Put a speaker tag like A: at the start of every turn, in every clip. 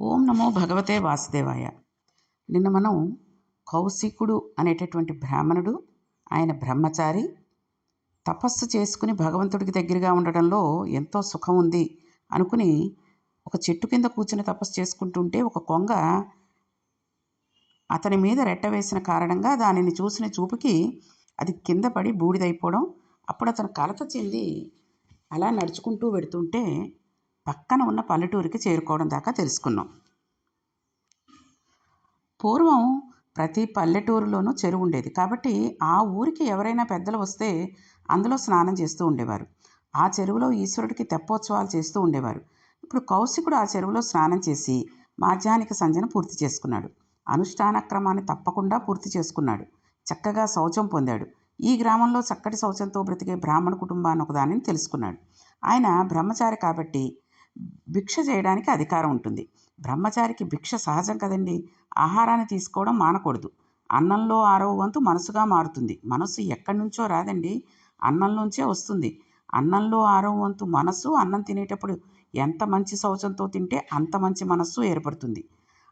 A: ఓం నమో భగవతే వాసుదేవాయ. నిన్న మనం కౌశికుడు అనేటటువంటి బ్రాహ్మణుడు ఆయన బ్రహ్మచారి తపస్సు చేసుకుని భగవంతుడికి దగ్గరగా ఉండడంలో ఎంతో సుఖం ఉంది అనుకుని ఒక చెట్టు కింద కూర్చుని తపస్సు చేసుకుంటుంటే ఒక కొంగ అతని మీద రెట్ట వేసిన కారణంగా దానిని చూసిన చూపుకి అది కింద పడి బూడిదైపోవడం అప్పుడు అతను కలత చెంది అలా నడుచుకుంటూ వెడుతుంటే పక్కన ఉన్న పల్లెటూరికి చేరుకోవడం దాకా తెలుసుకున్నాం. పూర్వం ప్రతి పల్లెటూరులోనూ చెరువు ఉండేది. కాబట్టి ఆ ఊరికి ఎవరైనా పెద్దలు వస్తే అందులో స్నానం చేస్తూ ఉండేవారు. ఆ చెరువులో ఈశ్వరుడికి తెప్పోత్సవాలు చేస్తూ ఉండేవారు. ఇప్పుడు కౌశికుడు ఆ చెరువులో స్నానం చేసి మాధ్యాహ్నిక సంధ్యను పూర్తి చేసుకున్నాడు. అనుష్ఠాన క్రమాన్ని తప్పకుండా పూర్తి చేసుకున్నాడు. చక్కగా శౌచం పొందాడు. ఈ గ్రామంలో చక్కటి శౌచంతో బ్రతికే బ్రాహ్మణ కుటుంబాన్ని ఒకదానిని తెలుసుకున్నాడు. ఆయన బ్రహ్మచారి కాబట్టి భిక్ష చేయడానికి అధికారం ఉంటుంది. బ్రహ్మచారికి భిక్ష సహజం కదండి. ఆహారాన్ని తీసుకోవడం మానకూడదు. అన్నంలో ఆరో వంతు మనసుగా మారుతుంది. మనసు ఎక్కడి నుంచో రాదండి. అన్నంలోంచే వస్తుంది. అన్నంలో ఆరో వంతు మనసు అన్నం తినేటప్పుడు ఎంత మంచి శౌచంతో తింటే అంత మంచి మనస్సు ఏర్పడుతుంది.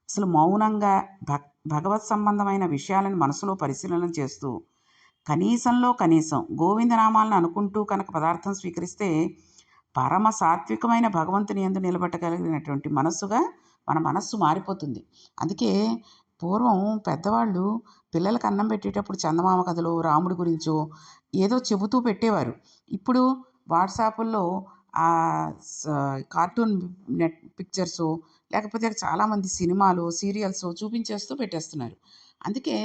A: అసలు మౌనంగా భక్ భగవత్ సంబంధమైన విషయాలను మనసులో పరిశీలన చేస్తూ కనీసంలో కనీసం గోవిందనామాలను అనుకుంటూ కనుక పదార్థం స్వీకరిస్తే పరమ సాత్వికమైన భగవంతుని ఎందు నిలబెట్టగలిగినటువంటి మనస్సుగా మన మనస్సు మారిపోతుంది. అందుకే పూర్వం పెద్దవాళ్ళు పిల్లలకు అన్నం పెట్టేటప్పుడు చందమామ కథలు రాముడి గురించో ఏదో చెబుతూ పెట్టేవారు. ఇప్పుడు వాట్సాపుల్లో ఆ కార్టూన్ నెట్ పిక్చర్స్ లేకపోతే చాలామంది సినిమాలు సీరియల్స్ చూపించేస్తూ పెట్టేస్తున్నారు. అందుకే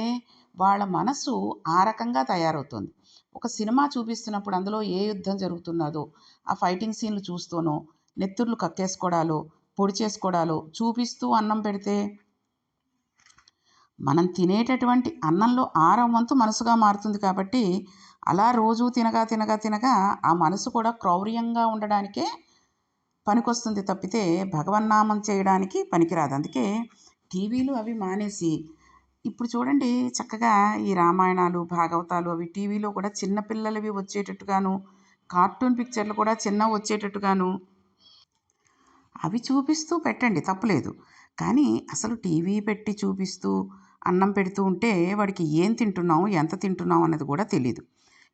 A: వాళ్ళ మనసు ఆ రకంగా తయారవుతుంది. ఒక సినిమా చూపిస్తున్నప్పుడు అందులో ఏ యుద్ధం జరుగుతున్నదో ఆ ఫైటింగ్ సీన్లు చూస్తూనో నెత్తుర్లు కక్కేసుకోవడాలో పొడి చేసుకోవడాలు చూపిస్తూ అన్నం పెడితే మనం తినేటటువంటి అన్నంలో ఆరం వంతు మనసుగా మారుతుంది కాబట్టి అలా రోజు తినగా తినగా తినగా ఆ మనసు కూడా క్రౌర్యంగా ఉండడానికే పనికొస్తుంది తప్పితే భగవన్నామం చేయడానికి పనికిరాదు. అందుకే టీవీలు అవి మానేసి ఇప్పుడు చూడండి చక్కగా ఈ రామాయణాలు భాగవతాలు అవి టీవీలో కూడా చిన్నపిల్లలవి వచ్చేటట్టుగాను కార్టూన్ పిక్చర్లు కూడా చిన్న వచ్చేటట్టుగాను అవి చూపిస్తూ పెట్టండి తప్పులేదు. కానీ అసలు టీవీ పెట్టి చూపిస్తూ అన్నం పెడుతూ ఉంటే వాడికి ఏం తింటున్నాం ఎంత తింటున్నాం అన్నది కూడా తెలియదు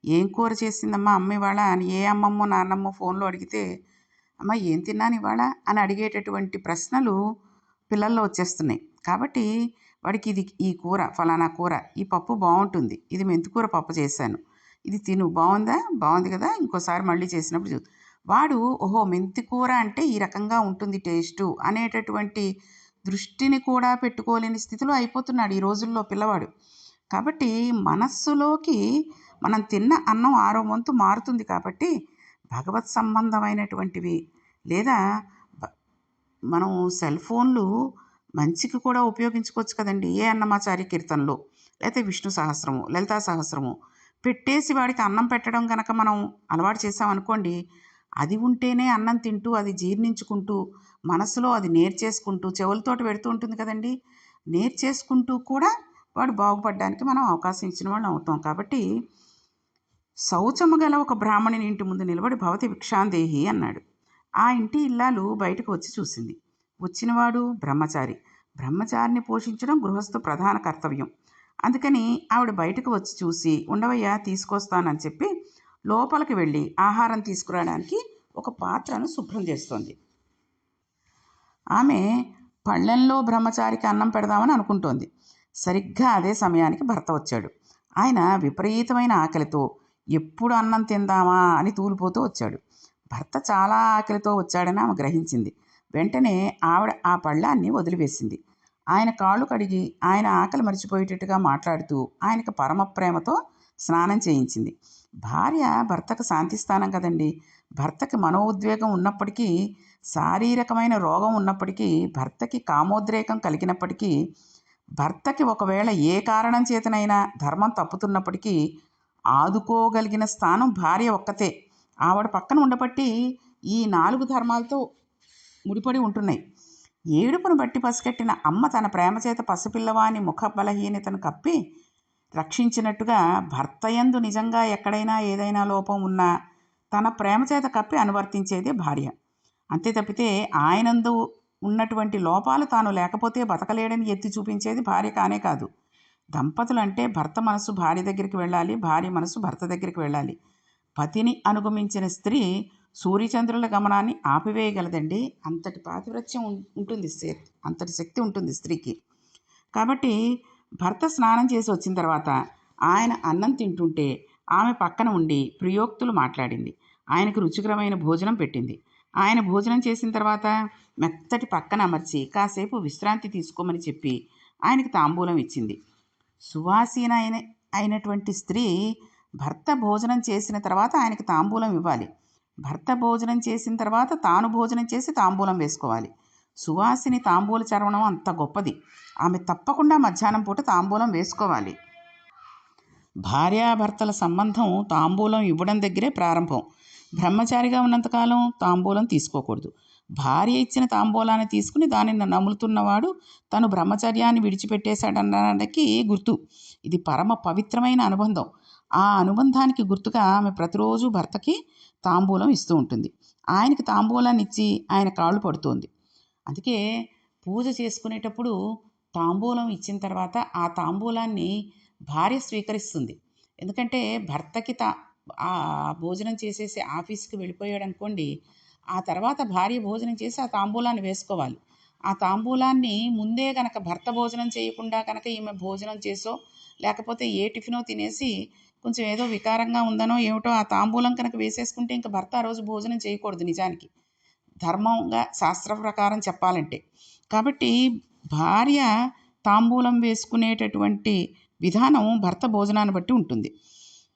A: ఏం కూర చేసిందమ్మా అమ్మ ఇవాళ అని ఏ అమ్మమ్మో నాన్నమ్మో ఫోన్లో అడిగితే అమ్మ ఏం తిన్నాను ఇవాళ? అని అడిగేటటువంటి ప్రశ్నలు పిల్లల్లో వచ్చేస్తున్నాయి. కాబట్టి వాడికి ఇది ఈ కూర ఫలానా కూర ఈ పప్పు బాగుంటుంది ఇది మెంతికూర పప్పు చేశాను. ఇది తిను. బాగుందా బాగుంది కదా? ఇంకోసారి మళ్ళీ చేసినప్పుడు చూ వాడు ఓహో మెంతి కూర అంటే ఈ రకంగా ఉంటుంది టేస్టు అనేటటువంటి దృష్టిని కూడా పెట్టుకోలేని స్థితిలో అయిపోతున్నాడు ఈ రోజుల్లో పిల్లవాడు. కాబట్టి మనస్సులోకి మనం తిన్న అన్నం ఆరో వంతు మారుతుంది కాబట్టి భగవత్ సంబంధమైనటువంటివి లేదా మనం సెల్ ఫోన్లు మంచికి కూడా ఉపయోగించుకోవచ్చు కదండి. ఏ అన్నమాచారి కీర్తనలో లేకపోతే విష్ణు సహస్రము లలితా సహస్రము పెట్టేసి వాడికి అన్నం పెట్టడం కనుక మనం అలవాటు చేసామనుకోండి అది ఉంటేనే అన్నం తింటూ అది జీర్ణించుకుంటూ మనసులో అది నేర్చేసుకుంటూ చెవులతోటి పెడుతూ ఉంటుంది కదండి. నేర్చేసుకుంటూ కూడా వాడు బాగుపడడానికి మనం అవకాశం ఇచ్చిన వాళ్ళు అవుతాం. కాబట్టి శౌచము గల ఒక బ్రాహ్మణుని ఇంటి ముందు నిలబడి భవతి భిక్షాందేహి అన్నాడు. ఆ ఇంటి ఇల్లాలు బయటకు వచ్చి చూసింది. వచ్చినవాడు బ్రహ్మచారి. బ్రహ్మచారిని పోషించడం గృహస్థు ప్రధాన కర్తవ్యం. అందుకని ఆవిడ బయటకు వచ్చి చూసి ఉండవయ్యా తీసుకొస్తానని చెప్పి లోపలికి వెళ్ళి ఆహారం తీసుకురావడానికి ఒక పాత్రను శుభ్రం చేస్తోంది. ఆమె పళ్ళెంలో బ్రహ్మచారికి అన్నం పెడదామని అనుకుంటోంది. సరిగ్గా అదే సమయానికి భర్త వచ్చాడు. ఆయన విపరీతమైన ఆకలితో ఎప్పుడు అన్నం తిందామా అని తూలిపోతూ వచ్చాడు. భర్త చాలా ఆకలితో వచ్చాడని ఆమె గ్రహించింది. వెంటనే ఆవిడ ఆ పళ్ళాన్ని వదిలివేసింది. ఆయన కాళ్ళు కడిగి ఆయన ఆకలి మర్చిపోయేటట్టుగా మాట్లాడుతూ ఆయనకు పరమ ప్రేమతో స్నానం చేయించింది. భార్య భర్తకు శాంతిస్థానం కదండి. భర్తకి మనోద్వేగం ఉన్నప్పటికీ శారీరకమైన రోగం ఉన్నప్పటికీ భర్తకి కామోద్రేకం కలిగినప్పటికీ భర్తకి ఒకవేళ ఏ కారణం చేతనైనా ధర్మం తప్పుతున్నప్పటికీ ఆదుకోగలిగిన స్థానం భార్య ఒక్కతే. ఆవిడ పక్కన ఉండబట్టి ఈ నాలుగు ధర్మాలతో ముడిపడి ఉంటున్నాయి. ఏడుపును బట్టి పసిగట్టిన అమ్మ తన ప్రేమచేత పసిపిల్లవాని ముఖ బలహీనతను కప్పి రక్షించినట్టుగా భర్తయందు నిజంగా ఎక్కడైనా ఏదైనా లోపం ఉన్నా తన ప్రేమచేత కప్పి అనువర్తించేది భార్య. అంతే తప్పితే ఆయనందు ఉన్నటువంటి లోపాలు తాను లేకపోతే బతకలేడని ఎత్తి చూపించేది భార్య కానే కాదు. దంపతులు అంటే భర్త మనసు భార్య దగ్గరికి వెళ్ళాలి భార్య మనసు భర్త దగ్గరికి వెళ్ళాలి. పతిని అనుగమించిన స్త్రీ సూర్యచంద్రుల గమనాన్ని ఆపివేయగలదండి. అంతటి పాతివ్రత్యం ఉంటుంది స్త్రీ అంతటి శక్తి ఉంటుంది స్త్రీకి. కాబట్టి భర్త స్నానం చేసి వచ్చిన తర్వాత ఆయన అన్నం తింటుంటే ఆమె పక్కన ఉండి ప్రియోక్తులు మాట్లాడింది. ఆయనకు రుచికరమైన భోజనం పెట్టింది. ఆయన భోజనం చేసిన తర్వాత మెత్తటి పక్కన అమర్చి కాసేపు విశ్రాంతి తీసుకోమని చెప్పి ఆయనకి తాంబూలం ఇచ్చింది. సువాసీన అయిన అయినటువంటి స్త్రీ భర్త భోజనం చేసిన తర్వాత ఆయనకు తాంబూలం ఇవ్వాలి. భర్త భోజనం చేసిన తర్వాత తాను భోజనం చేసి తాంబూలం వేసుకోవాలి. సువాసిని తాంబూల చరవణం అంత గొప్పది. ఆమె తప్పకుండా మధ్యాహ్నం పూట తాంబూలం వేసుకోవాలి. భార్యాభర్తల సంబంధం తాంబూలం ఇవ్వడం దగ్గరే ప్రారంభం. బ్రహ్మచారిగా ఉన్నంతకాలం తాంబూలం తీసుకోకూడదు. భార్య ఇచ్చిన తాంబూలాన్ని తీసుకుని దానిని నములుతున్నవాడు తను బ్రహ్మచర్యాన్ని విడిచిపెట్టేశాడనడానికి గుర్తు. ఇది పరమ పవిత్రమైన అనుబంధం. ఆ అనుబంధానికి గుర్తుగా ఆమె ప్రతిరోజు భర్తకి తాంబూలం ఇస్తూ ఉంటుంది. ఆయనకి తాంబూలాన్ని ఇచ్చి ఆయన కాళ్ళు పడుతోంది. అందుకే పూజ చేసుకునేటప్పుడు తాంబూలం ఇచ్చిన తర్వాత ఆ తాంబూలాన్ని భార్య స్వీకరిస్తుంది. ఎందుకంటే భర్తకి తా ఆ భోజనం చేసేసి ఆఫీస్కి వెళ్ళిపోయాడు అనుకోండి ఆ తర్వాత భార్య భోజనం చేసి ఆ తాంబూలాన్ని వేసుకోవాలి. ఆ తాంబూలాన్ని ముందే గనక భర్త భోజనం చేయకుండా కనుక ఈమె భోజనం చేసో లేకపోతే ఏ టిఫినో తినేసి కొంచెం ఏదో వికారంగా ఉందనో ఏమిటో ఆ తాంబూలం కనుక వేసేసుకుంటే ఇంకా భర్త ఆ రోజు భోజనం చేయకూడదు నిజానికి. ధర్మంగా శాస్త్ర ప్రకారం చెప్పాలంటే. కాబట్టి భార్య తాంబూలం వేసుకునేటటువంటి విధానం భర్త భోజనాన్ని బట్టి ఉంటుంది.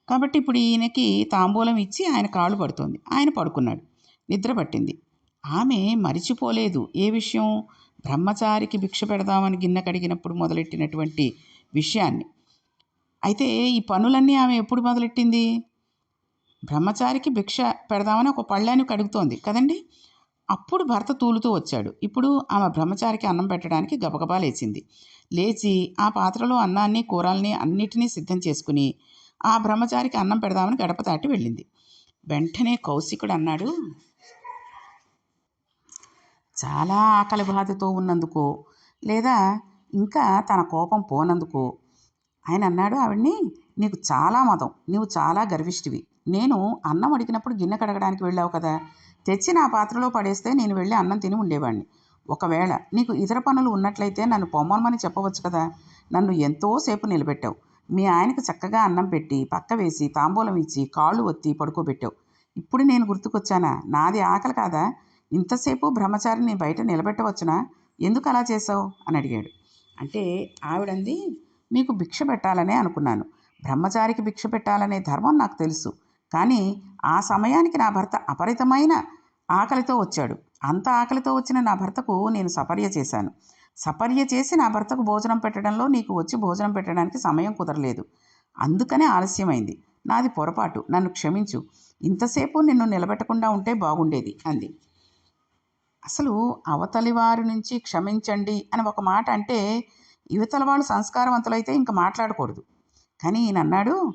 A: కాబట్టి ఇప్పుడు ఈయనకి తాంబూలం ఇచ్చి ఆయన కాళ్ళు పడుతోంది. ఆయన పడుకున్నాడు. నిద్ర పట్టింది. ఆమె మరిచిపోలేదు. ఏ విషయం? బ్రహ్మచారికి భిక్ష పెడదామని గిన్నె కడిగినప్పుడు మొదలెట్టినటువంటి విషయాన్ని. అయితే ఈ పనులన్నీ ఆమె ఎప్పుడు మొదలెట్టింది? బ్రహ్మచారికి భిక్ష పెడదామని ఒక పళ్ళాన్ని కడుగుతోంది కదండి? అప్పుడు భర్త తూలుతూ వచ్చాడు. ఇప్పుడు ఆమె బ్రహ్మచారికి అన్నం పెట్టడానికి గబగబా లేచింది. లేచి ఆ పాత్రలో అన్నాన్ని కూరల్ని అన్నిటినీ సిద్ధం చేసుకుని ఆ బ్రహ్మచారికి అన్నం పెడదామని గడప దాటి వెళ్ళింది. వెంటనే కౌశికుడు అన్నాడు చాలా ఆకలి బాధతో ఉన్నందుకో లేదా ఇంకా తన కోపం పోనందుకో ఆయన అన్నాడు ఆవిడ్ని నీకు చాలా మతం నీవు చాలా గర్విష్టివి. నేను అన్నం అడిగినప్పుడు గిన్నె కడగడానికి వెళ్ళావు కదా. తెచ్చి నా పాత్రలో పడేస్తే నేను వెళ్ళి అన్నం తిని ఉండేవాడిని ఒకవేళ నీకు ఇతర పనులు ఉన్నట్లయితే నన్ను పొమ్మనమని చెప్పవచ్చు కదా. నన్ను ఎంతోసేపు నిలబెట్టావు. మీ ఆయనకు చక్కగా అన్నం పెట్టి పక్క వేసి తాంబూలం ఇచ్చి కాళ్ళు ఒత్తి పడుకోబెట్టావు. ఇప్పుడు నేను గుర్తుకొచ్చానా? నాది ఆకలి కాదా? ఇంతసేపు బ్రహ్మచారిని బయట నిలబెట్టవచ్చునా? ఎందుకు అలా చేసావు అని అడిగాడు. అంటే ఆవిడంది మీకు భిక్ష పెట్టాలనే అనుకున్నాను. బ్రహ్మచారికి భిక్ష పెట్టాలనే ధర్మం నాకు తెలుసు. కానీ ఆ సమయానికి నా భర్త అపరితమైన ఆకలితో వచ్చాడు. అంత ఆకలితో వచ్చిన నా భర్తకు నేను సపర్య చేశాను. సపర్య చేసి నా భర్తకు భోజనం పెట్టడంలో నీకు వచ్చి భోజనం పెట్టడానికి సమయం కుదరలేదు. అందుకనే ఆలస్యమైంది. నాది పొరపాటు. నన్ను క్షమించు. ఇంతసేపు నిన్ను నిలబెట్టకుండా ఉంటే బాగుండేది అంది. అసలు అవతలి వారి నుంచి క్షమించండి అని ఒక మాట అంటే యువతల వాళ్ళు సంస్కారవంతులైతే ఇంకా మాట్లాడకూడదు. కానీ ఈయన అన్నాడు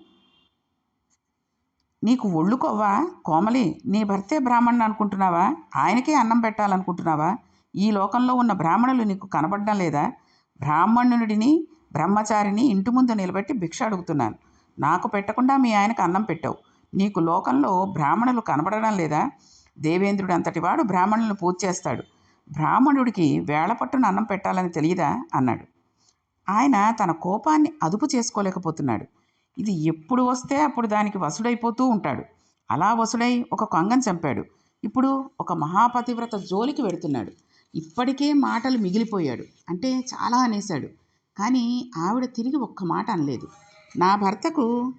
A: నీకు ఒళ్ళు కొవ్వా? కోమలి నీ భర్తే బ్రాహ్మణుని అనుకుంటున్నావా? ఆయనకే అన్నం పెట్టాలనుకుంటున్నావా? ఈ లోకంలో ఉన్న బ్రాహ్మణులు నీకు కనబడడం లేదా? బ్రాహ్మణుడిని బ్రహ్మచారిని ఇంటి ముందు నిలబెట్టి భిక్ష అడుగుతున్నాను. నాకు పెట్టకుండా మీ ఆయనకు అన్నం పెట్టావు. నీకు లోకంలో బ్రాహ్మణులు కనబడడం లేదా? దేవేంద్రుడు అంతటి వాడు బ్రాహ్మణులను పూజ చేస్తాడు. బ్రాహ్మణుడికి వేళపట్టున అన్నం పెట్టాలని తెలియదా అన్నాడు. ఆయన తన కోపాన్ని అదుపు చేసుకోలేకపోతున్నాడు. ఇది ఎప్పుడు వస్తే అప్పుడు దానికి వసుడైపోతూ ఉంటాడు. అలా వసుడై ఒక కొంగను చంపాడు. ఇప్పుడు ఒక మహాపతివ్రత జోలికి వెడుతున్నాడు. ఇప్పటికే మాటలు మిగిలిపోయాడు. అంటే చాలా అనేశాడు. కానీ ఆవిడ తిరిగి ఒక్క మాట అనలేదు. నా భర్తకు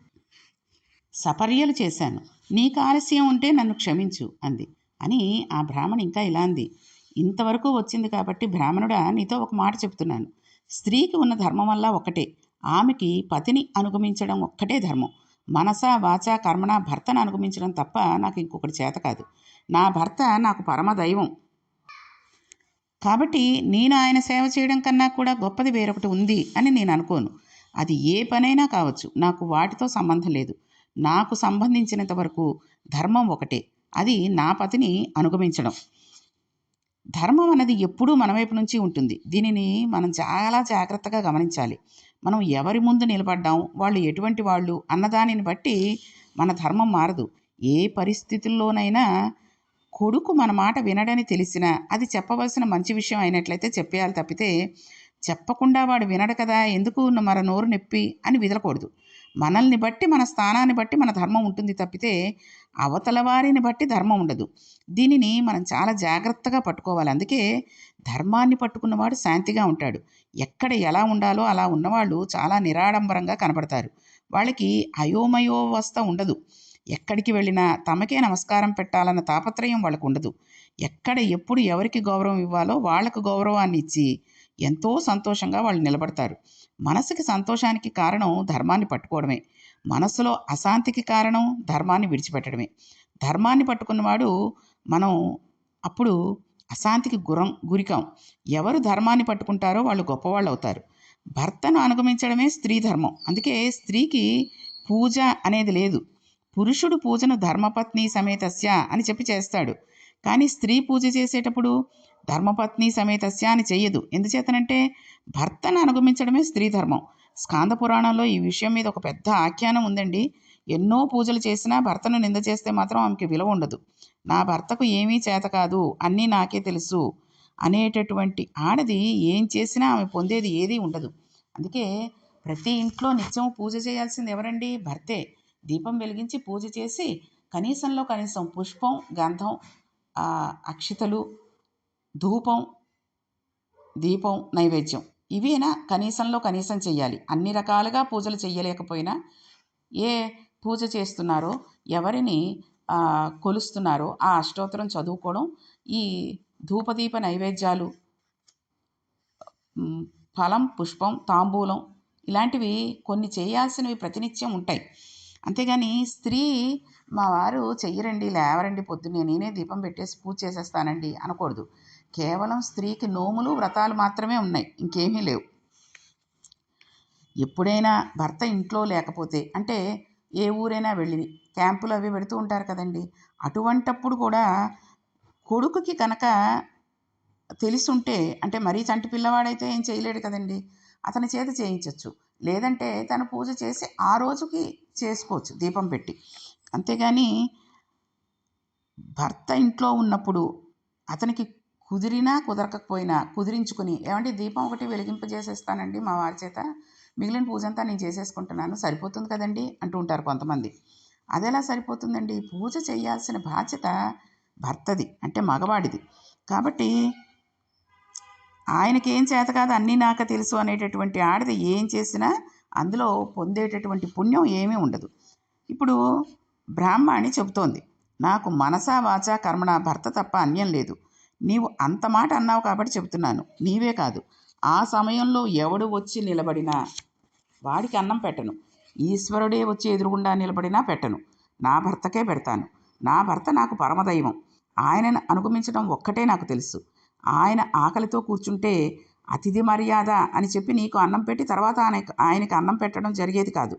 A: సపర్యలు చేశాను. నీకు ఆలస్యం ఉంటే నన్ను క్షమించు అంది. అని ఆ బ్రాహ్మణ ఇంకా ఇలా అంది. ఇంతవరకు వచ్చింది కాబట్టి బ్రాహ్మణుడా నీతో ఒక మాట చెప్తున్నాను. స్త్రీకి ఉన్న ధర్మం వల్ల ఒకటే. ఆమెకి పతిని అనుగమించడం ఒక్కటే ధర్మం. మనస వాచ కర్మణ భర్తను అనుగమించడం తప్ప నాకు ఇంకొకటి చేత కాదు. నా భర్త నాకు పరమ దైవం. కాబట్టి నేను ఆయన సేవ చేయడం కన్నా కూడా గొప్పది వేరొకటి ఉంది అని నేను అనుకోను. అది ఏ పనైనా కావచ్చు. నాకు వాటితో సంబంధం లేదు. నాకు సంబంధించినంత వరకు ధర్మం ఒకటే. అది నా పతిని అనుగమించడం. ధర్మం అనేది ఎప్పుడూ మన వైపు నుంచి ఉంటుంది. దీనిని మనం చాలా జాగ్రత్తగా గమనించాలి. మనం ఎవరి ముందు నిలబడ్డాం వాళ్ళు ఎటువంటి వాళ్ళు అన్నదానిని బట్టి మన ధర్మం మారదు. ఏ పరిస్థితుల్లోనైనా కొడుకు మన మాట వినడని తెలిసినా అది చెప్పవలసిన మంచి విషయం అయినట్లయితే చెప్పేయాలి తప్పితే చెప్పకుండా వాడు వినడు కదా ఎందుకు మన నోరు నొప్పి అని విదలకూడదు. మనల్ని బట్టి మన స్థానాన్ని బట్టి మన ధర్మం ఉంటుంది తప్పితే అవతల వారిని బట్టి ధర్మం ఉండదు. దీనిని మనం చాలా జాగ్రత్తగా పట్టుకోవాలి. అందుకే ధర్మాన్ని పట్టుకున్నవాడు శాంతిగా ఉంటాడు. ఎక్కడ ఎలా ఉండాలో అలా ఉన్నవాళ్ళు చాలా నిరాడంబరంగా కనపడతారు. వాళ్ళకి అయోమయోవస్థ ఉండదు. ఎక్కడికి వెళ్ళినా తమకే నమస్కారం పెట్టాలన్న తాపత్రయం వాళ్ళకు ఉండదు. ఎక్కడ ఎప్పుడు ఎవరికి గౌరవం ఇవ్వాలో వాళ్ళకు గౌరవాన్ని ఇచ్చి ఎంతో సంతోషంగా వాళ్ళు నిలబడతారు. మనసుకి సంతోషానికి కారణం ధర్మాన్ని పట్టుకోవడమే. మనసులో అశాంతికి కారణం ధర్మాన్ని విడిచిపెట్టడమే. ధర్మాన్ని పట్టుకున్నవాడు మనం అప్పుడు అశాంతికి గురం గురికాం. ఎవరు ధర్మాన్ని పట్టుకుంటారో వాళ్ళు గొప్పవాళ్ళు అవుతారు భర్తను అనుగమించడమే స్త్రీ ధర్మం. అందుకే స్త్రీకి పూజ అనేది లేదు. పురుషుడు పూజను ధర్మపత్ని సమేతస్య అని చెప్పి చేస్తాడు. కానీ స్త్రీ పూజ చేసేటప్పుడు ధర్మపత్ని సమేతస్య అని చెయ్యదు. ఎందుచేతనంటే భర్తను అనుగమించడమే స్త్రీ ధర్మం. స్కాంద పురాణంలో ఈ విషయం మీద ఒక పెద్ద ఆఖ్యానం ఉందండి. ఎన్నో పూజలు చేసినా భర్తను నింద చేస్తే మాత్రం ఆమెకి విలువ ఉండదు. నా భర్తకు ఏమీ చేత కాదు అన్నీ నాకే తెలుసు అనేటటువంటి ఆడది ఏం చేసినా ఆమె పొందేది ఏదీ ఉండదు. అందుకే ప్రతి ఇంట్లో నిత్యం పూజ చేయాల్సింది ఎవరండి? భర్తే. దీపం వెలిగించి పూజ చేసి కనీసంలో కనీసం పుష్పం గంధం అక్షితలు ధూపం దీపం నైవేద్యం. ఇవేనా కనీసంలో కనీసం చెయ్యాలి. అన్ని రకాలుగా పూజలు చెయ్యలేకపోయినా ఏ పూజ చేస్తున్నారో ఎవరిని కొలుస్తున్నారో ఆ అష్టోత్తరం చదువుకోవడం ఈ ధూపదీప నైవేద్యాలు ఫలం పుష్పం తాంబూలం ఇలాంటివి కొన్ని చేయాల్సినవి ప్రతినిత్యం ఉంటాయి. అంతేగాని స్త్రీ మా వారు చెయ్యరండి లేవరండి పొద్దున్నే నేనే దీపం పెట్టేసి పూజ చేసేస్తానండి అనకూడదు. కేవలం స్త్రీకి నోములు వ్రతాలు మాత్రమే ఉన్నాయి. ఇంకేమీ లేవు. ఎప్పుడైనా భర్త ఇంట్లో లేకపోతే అంటే ఏ ఊరైనా వెళ్ళి క్యాంపులు అవి పెడుతూ ఉంటారు కదండి. అటువంటప్పుడు కూడా కొడుకుకి కనుక తెలుసుంటే అంటే మరీ చంటి పిల్లవాడైతే ఏం చేయలేడు కదండి. అతని చేత చేయించవచ్చు లేదంటే తను పూజ చేసి ఆ రోజుకి చేసుకోవచ్చు దీపం పెట్టి. అంతేగాని భర్త ఇంట్లో ఉన్నప్పుడు అతనికి కుదిరినా కుదరకపోయినా కుదిరించుకుని ఏమంటే దీపం ఒకటి వెలిగింపజేసేస్తానండి మా వారి చేత? మిగిలిన పూజ అంతా నేను చేసేసుకుంటున్నాను సరిపోతుంది కదండి అంటూ ఉంటారు కొంతమంది. అది ఎలా సరిపోతుందండి? పూజ చేయాల్సిన బాధ్యత భర్తది అంటే మగవాడిది. కాబట్టి ఆయనకి ఏం చేత కాదు అన్నీ నాక తెలుసు అనేటటువంటి ఆడది ఏం చేసినా అందులో పొందేటటువంటి పుణ్యం ఏమీ ఉండదు. ఇప్పుడు బ్రాహ్మణి చెబుతోంది నాకు మనసా వాచా కర్మణ భర్త తప్ప అన్యం లేదు. నీవు అంత మాట అన్నావు కాబట్టి చెబుతున్నాను. నీవే కాదు. ఆ సమయంలో ఎవడు వచ్చి నిలబడినా వాడికి అన్నం పెట్టను. ఈశ్వరుడే వచ్చి ఎదురుగుండా నిలబడినా పెట్టను. నా భర్తకే పెడతాను. నా భర్త నాకు పరమదైవం. ఆయనను అనుగమించడం ఒక్కటే నాకు తెలుసు. ఆయన ఆకలితో కూర్చుంటే అతిథి మర్యాద అని చెప్పి నీకు అన్నం పెట్టి తర్వాత ఆయన ఆయనకి అన్నం పెట్టడం జరిగేది కాదు.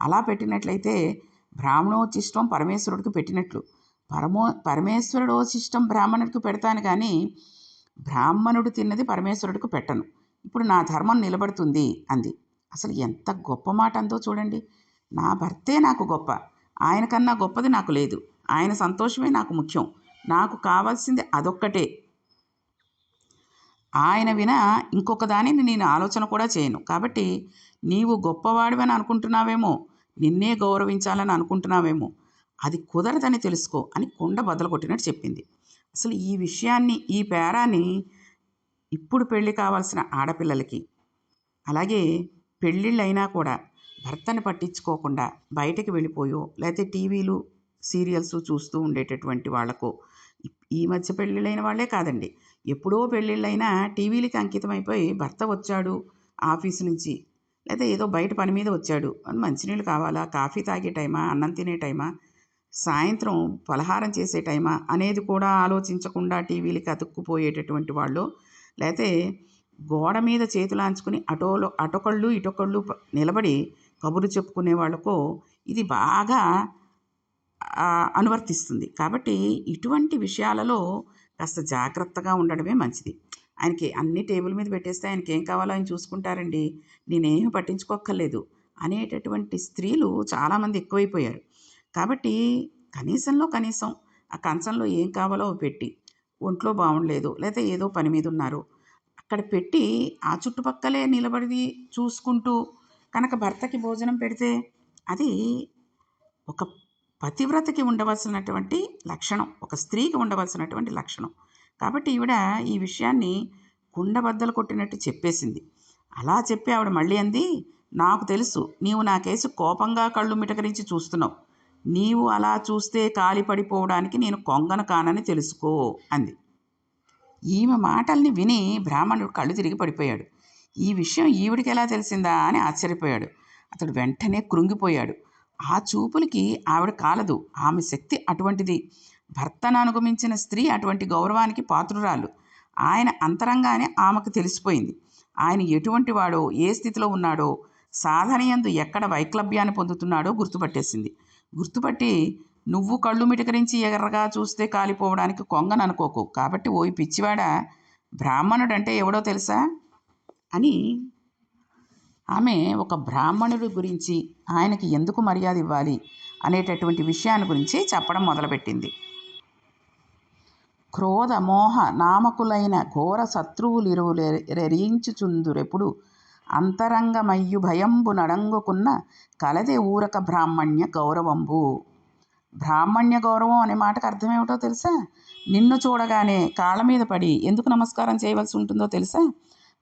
A: అలా పెట్టినట్లయితే బ్రాహ్మణోచిష్టం పరమేశ్వరుడికి పెట్టినట్లు. పరమో పరమేశ్వరుడు శిష్టం బ్రాహ్మణుడికి పెడతాను కానీ బ్రాహ్మణుడు తిన్నది పరమేశ్వరుడికి పెట్టను. ఇప్పుడు నా ధర్మం నిలబడుతుంది అంది. అసలు ఎంత గొప్ప మాట అందో చూడండి. నా భర్తే నాకు గొప్ప. ఆయన కన్నా గొప్పది నాకు లేదు. ఆయన సంతోషమే నాకు ముఖ్యం. నాకు కావాల్సింది అదొక్కటే. ఆయన వినా ఇంకొక దానిని నేను ఆలోచన కూడా చేయను. కాబట్టి నీవు గొప్పవాడివని అనుకుంటున్నావేమో? నిన్నే గౌరవించాలని అనుకుంటున్నావేమో? అది కుదరదని తెలుసుకో అని కుండ బద్దలు కొట్టినట్టు చెప్పింది. అసలు ఈ విషయాన్ని ఈ పేరాన్ని ఇప్పుడు పెళ్ళి కావాల్సిన ఆడపిల్లలకి అలాగే పెళ్ళిళ్ళైనా కూడా భర్తని పట్టించుకోకుండా బయటకు వెళ్ళిపోయో లేకపోతే టీవీలు సీరియల్స్ చూస్తూ ఉండేటటువంటి వాళ్ళకు ఈ మధ్య పెళ్ళిళ్ళైన వాళ్ళే కాదండి. ఎప్పుడో పెళ్ళిళ్ళైనా టీవీలకి అంకితమైపోయి భర్త వచ్చాడు ఆఫీస్ నుంచి లేదా ఏదో బయట పని మీద వచ్చాడు అని మంచినీళ్ళు కావాలా కాఫీ తాగే టైమా అన్నం తినే టైమా సాయంత్రం ఫలహారం చేసే టైమా అనేది కూడా ఆలోచించకుండా టీవీలకి అతుక్కుపోయేటటువంటి వాళ్ళు. లేతే గోడ మీద చేతులాంచుకుని అటోలో అటొకళ్ళు ఇటొకళ్ళు నిలబడి కబురు చెప్పుకునే వాళ్ళకు ఇది బాగా అనువర్తిస్తుంది. కాబట్టి ఇటువంటి విషయాలలో కాస్త జాగ్రత్తగా ఉండడమే మంచిది. ఆయనకి అన్ని టేబుల్ మీద పెట్టేస్తే ఆయనకి ఏం కావాలో ఆయన చూసుకుంటారండి. నేనేమి పట్టించుకోక్కర్లేదు అనేటటువంటి స్త్రీలు చాలామంది ఎక్కువైపోయారు. కాబట్టి కనీసంలో కనీసం ఆ కంచంలో ఏం కావాలో పెట్టి ఒంట్లో బాగుండలేదు లేదా ఏదో పని మీద ఉన్నారు. అక్కడ పెట్టి ఆ చుట్టుపక్కలే నిలబడి చూసుకుంటూ కనుక భర్తకి భోజనం పెడితే అది ఒక పతివ్రతకి ఉండవలసినటువంటి లక్షణం ఒక స్త్రీకి ఉండవలసినటువంటి లక్షణం. కాబట్టి ఈవిడ ఈ విషయాన్ని కుండబద్దలు కొట్టినట్టు చెప్పేసింది. అలా చెప్పి ఆవిడ మళ్ళీ అంది నాకు తెలుసు నీవు నా కేసు కోపంగా కళ్ళు మిటకరించి చూస్తున్నావు. నీవు అలా చూస్తే కాలిపడిపోవడానికి నేను కొంగను కానని తెలుసుకో అంది. ఈమె మాటల్ని విని బ్రాహ్మణుడు కళ్ళు తిరిగి పడిపోయాడు. ఈ విషయం ఈవిడికి ఎలా తెలిసిందా అని ఆశ్చర్యపోయాడు. అతడు వెంటనే కృంగిపోయాడు. ఆ చూపులకి ఆవిడ కాలదు. ఆమె శక్తి అటువంటిది. భర్తను అనుగమించిన స్త్రీ అటువంటి గౌరవానికి పాత్రురాలు. ఆయన అంతరంగానే ఆమెకు తెలిసిపోయింది. ఆయన ఎటువంటి వాడో ఏ స్థితిలో ఉన్నాడో సాధనయందు ఎక్కడ వైక్లభ్యాన్ని పొందుతున్నాడో గుర్తుపట్టేసింది. గుర్తుపట్టి నువ్వు కళ్ళు మిటకరించి ఎర్రగా చూస్తే కాలిపోవడానికి కొంగను అనుకోకు. కాబట్టి ఓయి పిచ్చివాడ బ్రాహ్మణుడంటే ఎవడో తెలుసా? అని ఆమె ఒక బ్రాహ్మణుడి గురించి ఆయనకి ఎందుకు మర్యాద ఇవ్వాలి అనేటటువంటి విషయాన్ని గురించి చెప్పడం మొదలుపెట్టింది. క్రోధ మోహ నామకులైన ఘోర శత్రువులిరువులు రెరించుచుందురెప్పుడు అంతరంగమయ్యు భయంబు నడంగుకున్న కలదే ఊరక బ్రాహ్మణ్య గౌరవంబు. బ్రాహ్మణ్య గౌరవం అనే మాటకు అర్థం ఏమిటో తెలుసా? నిన్ను చూడగానే కాళ్ళ మీద పడి ఎందుకు నమస్కారం చేయవలసి ఉంటుందో తెలుసా?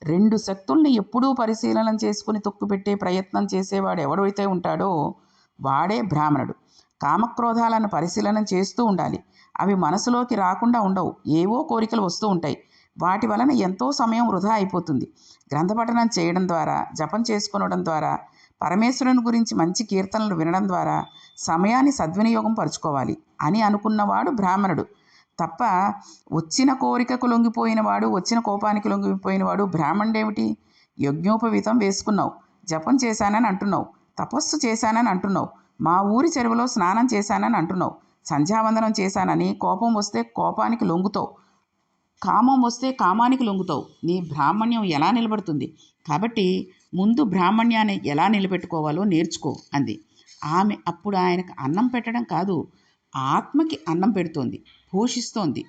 A: రెండు శక్తుల్ని ఎప్పుడూ పరిశీలన చేసుకుని తొక్కుపెట్టే ప్రయత్నం చేసేవాడు ఎవడైతే ఉంటాడో వాడే బ్రాహ్మణుడు. కామక్రోధాలను పరిశీలన చేస్తూ ఉండాలి. అవి మనసులోకి రాకుండా ఉండవు. ఏవో కోరికలు వస్తూ ఉంటాయి. వాటి వలన ఎంతో సమయం వృధా అయిపోతుంది. గ్రంథపఠనం చేయడం ద్వారా జపం చేసుకోవడం ద్వారా పరమేశ్వరుని గురించి మంచి కీర్తనలు వినడం ద్వారా సమయాన్ని సద్వినియోగం పరుచుకోవాలి అని అనుకున్నవాడు బ్రాహ్మణుడు. తప్ప వచ్చిన కోరికకు లొంగిపోయినవాడు వచ్చిన కోపానికి లొంగిపోయినవాడు బ్రాహ్మణుడేమిటి? యజ్ఞోపవీతం వేసుకున్నావు జపం చేశానని అంటున్నావు తపస్సు చేశానని అంటున్నావు మా ఊరి చెరువులో స్నానం చేశానని అంటున్నావు సంధ్యావందనం చేశానని కోపం వస్తే కోపానికి లొంగుతావు కామం వస్తే కామానికి లొంగుతావు. నీ బ్రాహ్మణ్యం ఎలా నిలబడుతుంది? కాబట్టి ముందు బ్రాహ్మణ్యాన్ని ఎలా నిలబెట్టుకోవాలో నేర్చుకో అంది. ఆమె అప్పుడు ఆయనకు అన్నం పెట్టడం కాదు ఆత్మకి అన్నం పెడుతోంది పోషిస్తోంది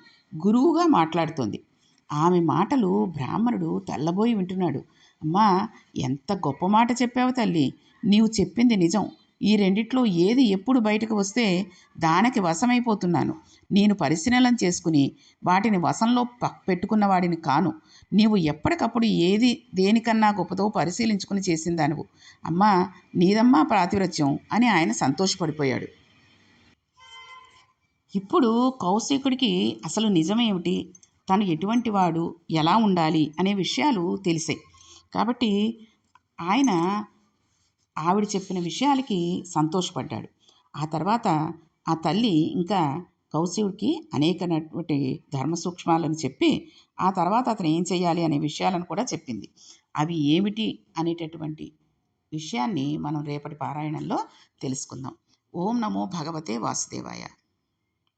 A: గురువుగా మాట్లాడుతోంది. ఆమె మాటలు బ్రాహ్మణుడు తెల్లబోయి వింటున్నాడు. అమ్మా ఎంత గొప్ప మాట చెప్పావు తల్లి. నీవు చెప్పింది నిజం. ఈ రెండిట్లో ఏది ఎప్పుడు బయటకు వస్తే దానికి వశమైపోతున్నాను. నేను పరిశీలన చేసుకుని వాటిని వశంలో పెట్టుకున్న వాడిని కాను. నీవు ఎప్పటికప్పుడు ఏది దేనికన్నా గొప్పదో పరిశీలించుకుని చేసిందానువు. అమ్మా నీదమ్మా ప్రాతివ్రత్యం అని ఆయన సంతోషపడిపోయాడు. ఇప్పుడు కౌశికుడికి అసలు నిజమేమిటి? తను ఎటువంటి వాడు? ఎలా ఉండాలి? అనే విషయాలు తెలిసాయి. కాబట్టి ఆయన ఆవిడ చెప్పిన విషయాలకి సంతోషపడ్డాడు. ఆ తర్వాత ఆ తల్లి ఇంకా కౌశివుడికి అనేకటువంటి ధర్మ సూక్ష్మాలను చెప్పి ఆ తర్వాత అతను ఏం చేయాలి అనే విషయాలను కూడా చెప్పింది. అవి ఏమిటి అనేటటువంటి విషయాన్ని మనం రేపటి పారాయణంలో తెలుసుకుందాం. ఓం నమో భగవతే వాసుదేవాయ.